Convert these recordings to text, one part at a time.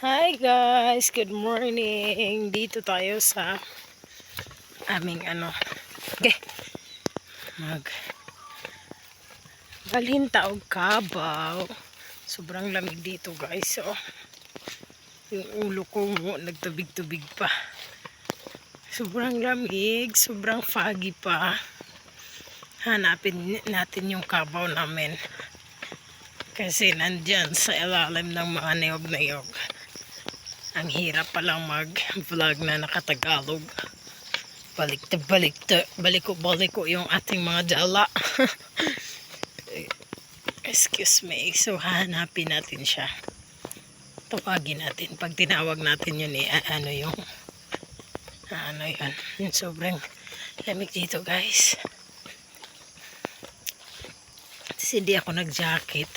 Hi guys, good morning. Dito tayo sa aming ano. Okay. Mag Balhinta og kabaw. Sobrang lamig dito guys. So, yung ulo ko mo, nagtubig-tubig pa. Sobrang lamig, sobrang foggy pa. Hanapin natin yung kabaw namin. Kasi nandyan sa ilalim ng mga niyog-niyog. Ang hirap palang mag-vlog na nakatagalog. Balikta, balikta. Baliko, baliko yung ating mga dala. Excuse me. So, hahanapin natin siya. Tawagin natin. Pag tinawag natin yun, eh, ano yung, ano yun. Yung sobrang lamig dito, guys. Kasi hindi ako nag-jacket.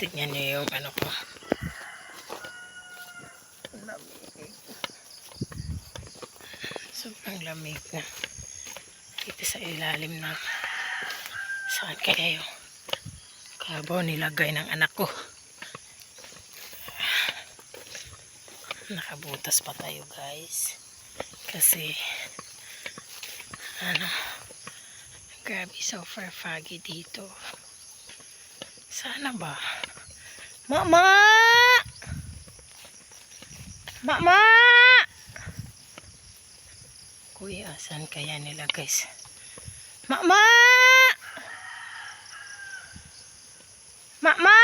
Tingnan niyo yung ano ko. Lamig. Sobrang lamig na. Dito sa ilalim na. Saan kaya yung kabaw nilagay ng anak ko. Nakabutas pa tayo guys. Kasi ano grabe super foggy dito. Sana ba? Mama! Mama! Kuya, saan kaya nila guys? Mama! Mama!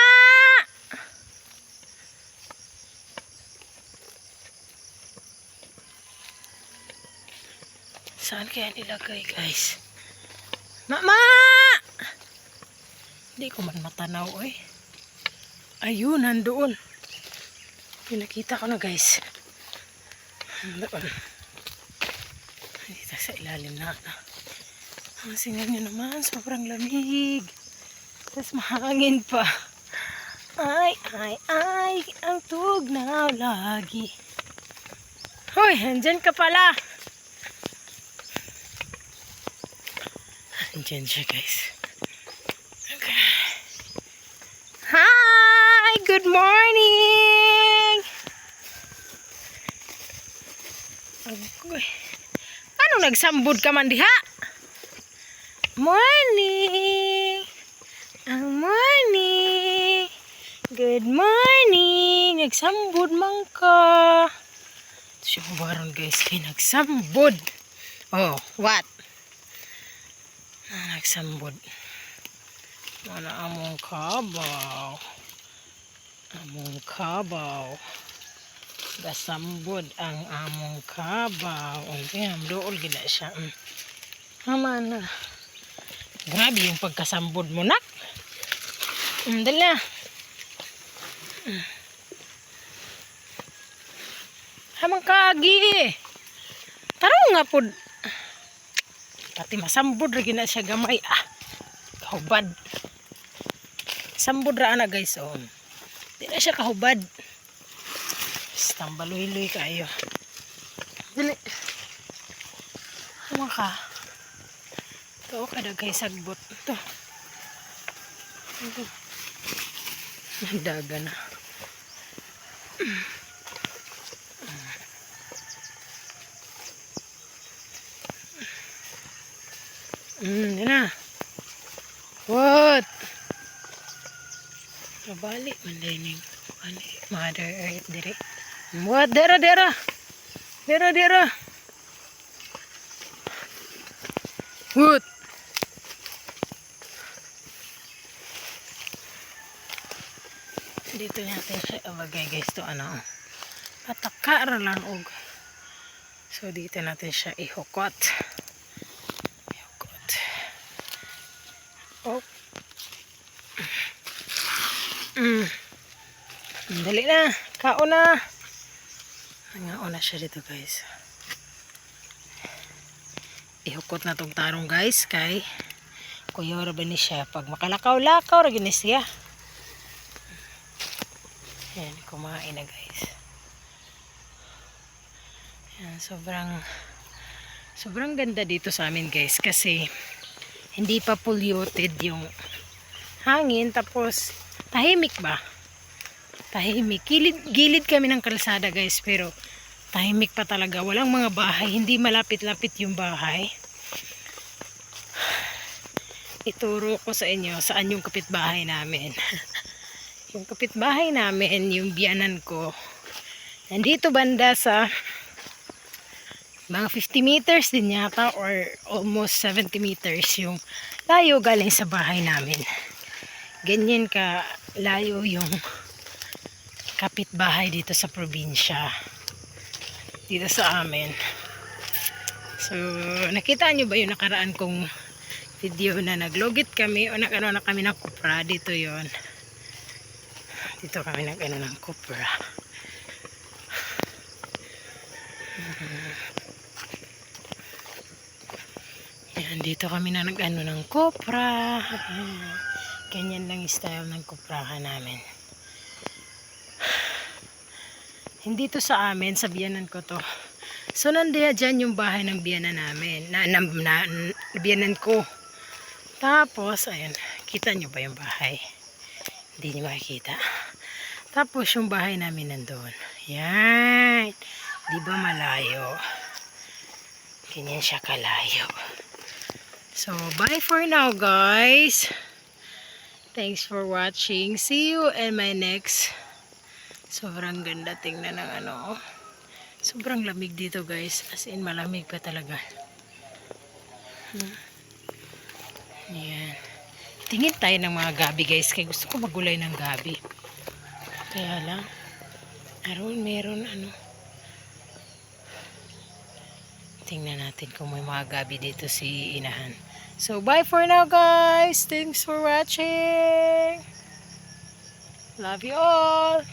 Saan kaya nilagay guys? Mama! Hindi ko man matanaw eh. Ayun, nandoon. Pinakita ko na guys. Nandoon. Sa ilalim na. ano. Ang singal nyo naman, sobrang lamig. Tapos mahangin pa. Ay, ay, ay, ang tugnaw lagi. Hoy, andyan ka pala. Andyan siya guys. Okay. Hi! Good morning! Agoy. Nagsambod ka man diha? Morning! Ang morning! Good morning! Nagsambod man ka. Ito siya baron guys kay nagsambod. Oh, what? Ah, nagsambod. Mana among kabaw. Among kabaw. Gasambod ang among kabaw. Okay, dool gina siya. Mm. Hama na. Grabe yung pagkasambod mo, nak. Mm, dala. Mm. Hamang kagi. Taraw nga po. Pati masambod ra gina siya gamay. Ah, kahubad. Sambod ra ana guys. Oh. Di na siya kahubad. Basta baluy-luy kayo. Dili. Hama ka. Ito kada guys sagbot. Ito. Ito. Daga na. Hmm, yun na. What? Mabali, mandinig. Bali, Mother Earth, dire. Dera. Dera, dera. What? Dito natin siya ilagay guys to ano. Pataka ra lang og. So dito natin siya ihukot. Ihukot. Oh. Mm. Dali na. Kao na. Na siya dito guys. Ihukot na tong tarong guys kay kuya ra ba ni siya pag makalakaw-lakaw ra gini siya. Yan, kumain na guys. Yan, sobrang sobrang ganda dito sa amin guys kasi hindi pa polluted yung hangin tapos tahimik ba Tahimik. Gilid, gilid kami ng kalsada guys pero tahimik pa talaga. Walang mga bahay. Hindi malapit-lapit yung bahay. Ituro ko sa inyo saan yung kapitbahay namin. yung kapitbahay namin, yung biyanan ko. Nandito banda sa mga 50 meters din yata or almost 70 meters yung layo galing sa bahay namin. Ganyan ka layo yung kapitbahay dito sa probinsya. Dito sa amin. So, nakita nyo ba yung nakaraan kong video na naglogit kami o nag-ano na kami ng kupra? Dito yon Dito kami nag-ano ng kupra. Yan, dito kami na nag-ano ng. Ayan. Ganyan lang style ng koprahan namin. Hindi to sa amin, sa biyanan ko to. So, nandiyan dyan yung bahay ng biyanan namin. Na, na, na, na- biyanan ko. Tapos, ayun, kita nyo ba yung bahay? Hindi nyo makikita. Tapos, yung bahay namin nandun. Yan. Di ba malayo? Ganyan siya kalayo. So, bye for now, guys. Thanks for watching. See you in my next. Sobrang ganda tingnan ng ano. Sobrang lamig dito, guys. As in, malamig pa talaga. Hmm. Yan. Tingin tayo ng mga gabi, guys. Kaya gusto ko magulay ng gabi. Kaya lang. Aron, meron ano. Tingnan natin kung may mga gabi dito si Inahan. So, bye for now, guys. Thanks for watching. Love you all.